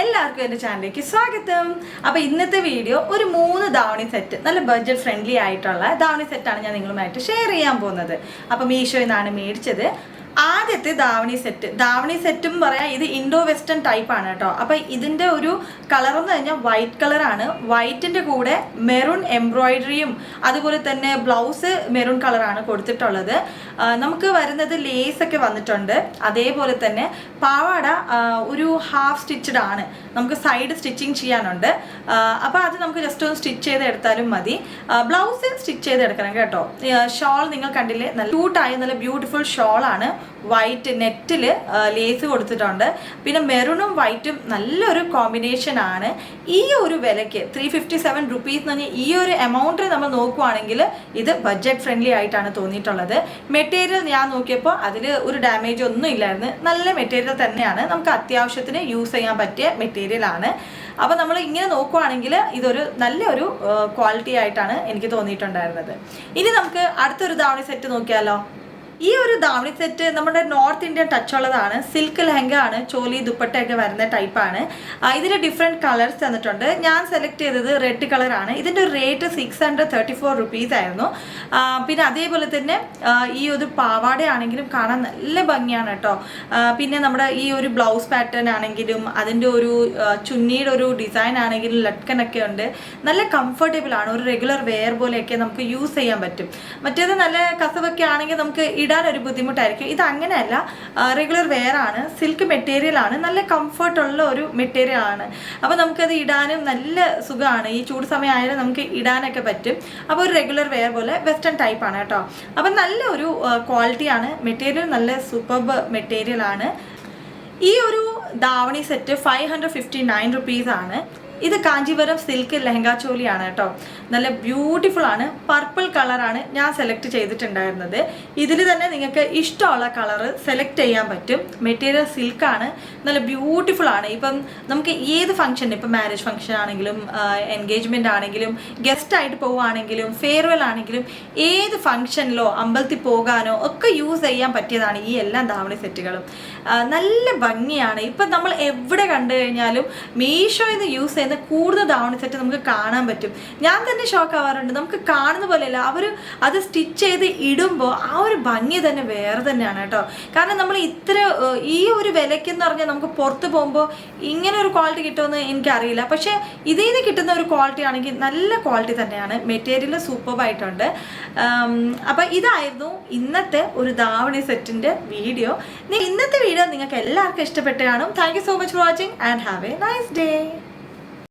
എല്ലാവർക്കും എന്റെ ചാനലിലേക്ക് സ്വാഗതം. അപ്പോൾ ഇന്നത്തെ വീഡിയോ ഒരു മൂന്ന് ദാവണി സെറ്റ് നല്ല ബഡ്ജറ്റ് ഫ്രണ്ട്ലി ആയിട്ടുള്ള ദാവണി സെറ്റാണ് ഞാൻ നിങ്ങളുമായിട്ട് ഷെയർ ചെയ്യാൻ പോകുന്നത്. അപ്പോൾ മീഷോയിൽ നിന്നാണ് മേടിച്ചത്. ആദ്യത്തെ ധാവണി സെറ്റ് ധാവണി സെറ്റും പറയാം ഇത് ഇൻഡോ വെസ്റ്റേൺ ടൈപ്പ് ആണ് കേട്ടോ. അപ്പോൾ ഇതിന്റെ ഒരു കളർ എന്ന് കഴിഞ്ഞാൽ വൈറ്റ് കളറാണ് വൈറ്റിന്റെ കൂടെ മെറൂൺ എംബ്രോയിഡറിയും അതുപോലെ തന്നെ ബ്ലൗസ് മെറൂൺ കളറാണ് കൊടുത്തിട്ടുള്ളത്. നമുക്ക് വരുന്നത് ലേസ് ഒക്കെ വന്നിട്ടുണ്ട്. അതേപോലെ തന്നെ പാവാട ഒരു ഹാഫ് സ്റ്റിച്ചഡ് ആണ്. നമുക്ക് സൈഡ് സ്റ്റിച്ചിങ് ചെയ്യാനുണ്ട്. അപ്പോൾ അത് നമുക്ക് ജസ്റ്റ് ഒന്ന് സ്റ്റിച്ച് ചെയ്ത് എടുത്താലും മതി. ബ്ലൗസ് സ്റ്റിച്ച് ചെയ്ത് എടുക്കണം കേട്ടോ. ഷോൾ നിങ്ങൾ കണ്ടില്ലേ? നല്ല ക്യൂട്ടായ നല്ല ബ്യൂട്ടിഫുൾ ഷോളാണ് വൈറ്റ് നെറ്റിൽ ലേസ് കൊടുത്തിട്ടുണ്ട്. പിന്നെ മെറൂണും വൈറ്റും നല്ലൊരു കോമ്പിനേഷൻ ആണ്. ഈ ഒരു വിലയ്ക്ക് ത്രീ ഫിഫ്റ്റി സെവൻ റുപ്പീസ് എന്ന് പറഞ്ഞാൽ ഈ ഒരു എമൗണ്ട് നമ്മൾ നോക്കുവാണെങ്കിൽ ഇത് ബഡ്ജറ്റ് ഫ്രണ്ട്ലി ആയിട്ടാണ് തോന്നിയിട്ടുള്ളത്. മെറ്റീരിയൽ ഞാൻ നോക്കിയപ്പോൾ അതിൽ ഒരു ഡാമേജ് ഒന്നും ഇല്ലായിരുന്നു. നല്ല മെറ്റീരിയൽ തന്നെയാണ്. നമുക്ക് അത്യാവശ്യത്തിന് യൂസ് ചെയ്യാൻ പറ്റിയ മെറ്റീരിയൽ ആണ്. അപ്പോൾ നമ്മൾ ഇങ്ങനെ നോക്കുവാണെങ്കിൽ ഇതൊരു നല്ലൊരു ക്വാളിറ്റി ആയിട്ടാണ് എനിക്ക് തോന്നിയിട്ടുണ്ടായിരുന്നത്. ഇനി നമുക്ക് അടുത്തൊരു ധാവണി സെറ്റ് നോക്കിയാലോ? ഈ ഒരു ദാവണി സെറ്റ് നമ്മുടെ നോർത്ത് ഇന്ത്യൻ ടച്ച് ഉള്ളതാണ്. സിൽക്ക് ലെഹങ്ക ആണ് ചോലി ദുപ്പട്ടയൊക്കെ വരുന്ന ടൈപ്പാണ് ഇതിൽ ഡിഫറെന്റ് കളേഴ്സ് തന്നിട്ടുണ്ട്. ഞാൻ സെലക്ട് ചെയ്തത് റെഡ് കളറാണ് ഇതിന്റെ rate six hundred thirty four rupees ആയിരുന്നു. പിന്നെ അതേപോലെ തന്നെ ഈ ഒരു പാവാടയാണെങ്കിലും കാണാൻ നല്ല ഭംഗിയാണ് കേട്ടോ. പിന്നെ നമ്മുടെ ഈ ഒരു ബ്ലൗസ് പാറ്റേൺ ആണെങ്കിലും അതിന്റെ ഒരു ചുന്നിയുടെ ഒരു ഡിസൈൻ ആണെങ്കിലും ലട്ടനൊക്കെ ഉണ്ട്. നല്ല കംഫർട്ടബിൾ ആണ്. ഒരു റെഗുലർ വെയർ പോലെയൊക്കെ നമുക്ക് യൂസ് ചെയ്യാൻ പറ്റും. മറ്റേത് നല്ല കസവൊക്കെ ആണെങ്കിൽ നമുക്ക് ഇടാൻ ഒരു ബുദ്ധിമുട്ടായിരിക്കും. ഇത് അങ്ങനെയല്ല റെഗുലർ വെയർ ആണ്. സിൽക്ക് മെറ്റീരിയൽ ആണ്. നല്ല കംഫർട്ടുള്ള ഒരു മെറ്റീരിയൽ ആണ്. അപ്പോൾ നമുക്കത് ഇടാനും നല്ല സുഖമാണ്. ഈ ചൂട് സമയമായാലും നമുക്ക് ഇടാനൊക്കെ പറ്റും. അപ്പോൾ ഒരു റെഗുലർ വെയർ പോലെ വെസ്റ്റേൺ ടൈപ്പ് ആണ് കേട്ടോ. അപ്പം നല്ല ഒരു ക്വാളിറ്റിയാണ് മെറ്റീരിയൽ നല്ല സൂപ്പർബ് മെറ്റീരിയൽ ആണ്. ഈ ഒരു davani set five hundred fifty nine റുപ്പീസാണ് ഇത് കാഞ്ചീപുരം സിൽക്ക് ലെഹങ്ക ചോലിയാണ് കേട്ടോ. നല്ല ബ്യൂട്ടിഫുൾ ആണ്. പർപ്പിൾ കളറാണ് ഞാൻ സെലക്ട് ചെയ്തിട്ടുണ്ടായിരുന്നത്. ഇതിൽ തന്നെ നിങ്ങൾക്ക് ഇഷ്ടമുള്ള കളറ് സെലക്ട് ചെയ്യാൻ പറ്റും. മെറ്റീരിയൽ സിൽക്കാണ് നല്ല ബ്യൂട്ടിഫുൾ ആണ്. ഇപ്പം നമുക്ക് ഏത് ഫംഗ്ഷൻ ഇപ്പം മാരേജ് ഫംഗ്ഷൻ ആണെങ്കിലും എൻഗേജ്മെന്റ് ആണെങ്കിലും ഗസ്റ്റ് ആയിട്ട് പോവുകയാണെങ്കിലും ഫെയർവെൽ ആണെങ്കിലും ഏത് ഫംഗ്ഷനിലോ അമ്പലത്തിൽ പോകാനോ ഒക്കെ യൂസ് ചെയ്യാൻ പറ്റിയതാണ് ഈ എല്ലാ ധാവണി സെറ്റുകളും നല്ല ഭംഗിയാണ്. ഇപ്പം നമ്മൾ എവിടെ കണ്ടു കഴിഞ്ഞാലും മീഷോയിൽ നിന്ന് യൂസ് ചെയ്യുന്ന കൂടുതൽ ദാവണി സെറ്റ് നമുക്ക് കാണാൻ പറ്റും. ഞാൻ തന്നെ ഷോക്ക് ആവാറുണ്ട്. നമുക്ക് കാണുന്ന പോലെയല്ല അവർ അത് സ്റ്റിച്ച് ചെയ്ത് ഇടുമ്പോൾ ആ ഒരു ഭംഗി തന്നെ വേറെ തന്നെയാണ് കേട്ടോ. കാരണം നമ്മൾ ഇത്ര ഈ ഒരു വിലയ്ക്കെന്ന് പറഞ്ഞാൽ നമുക്ക് പുറത്ത് പോകുമ്പോൾ ഇങ്ങനെ ഒരു ക്വാളിറ്റി കിട്ടുമെന്ന് എനിക്കറിയില്ല. പക്ഷേ ഇതിൽ നിന്ന് കിട്ടുന്ന ഒരു ക്വാളിറ്റി ആണെങ്കിൽ നല്ല ക്വാളിറ്റി തന്നെയാണ്. മെറ്റീരിയൽ സൂപ്പർബായിട്ടുണ്ട് അപ്പം ഇതായിരുന്നു ഇന്നത്തെ ഒരു ദാവണി സെറ്റിന്റെ വീഡിയോ ഇന്നത്തെ വീഡിയോ നിങ്ങൾക്ക് എല്ലാവർക്കും ഇഷ്ടപ്പെട്ട് കാണും. Thank so much for watching and have a nice day